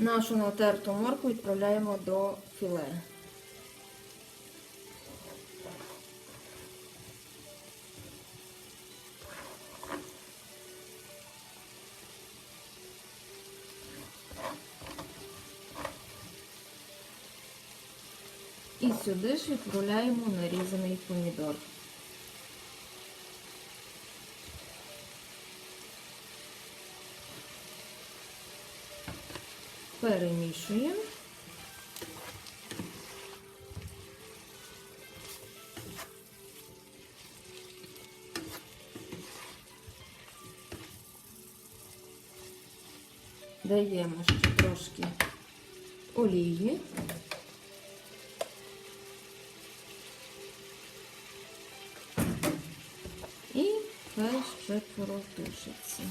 Нашу натерту моркву відправляємо до філе. І сюди ж відправляємо нарізаний помідор. Перемішуємо. Даємо ще трошки олії. І хай ще протушиться.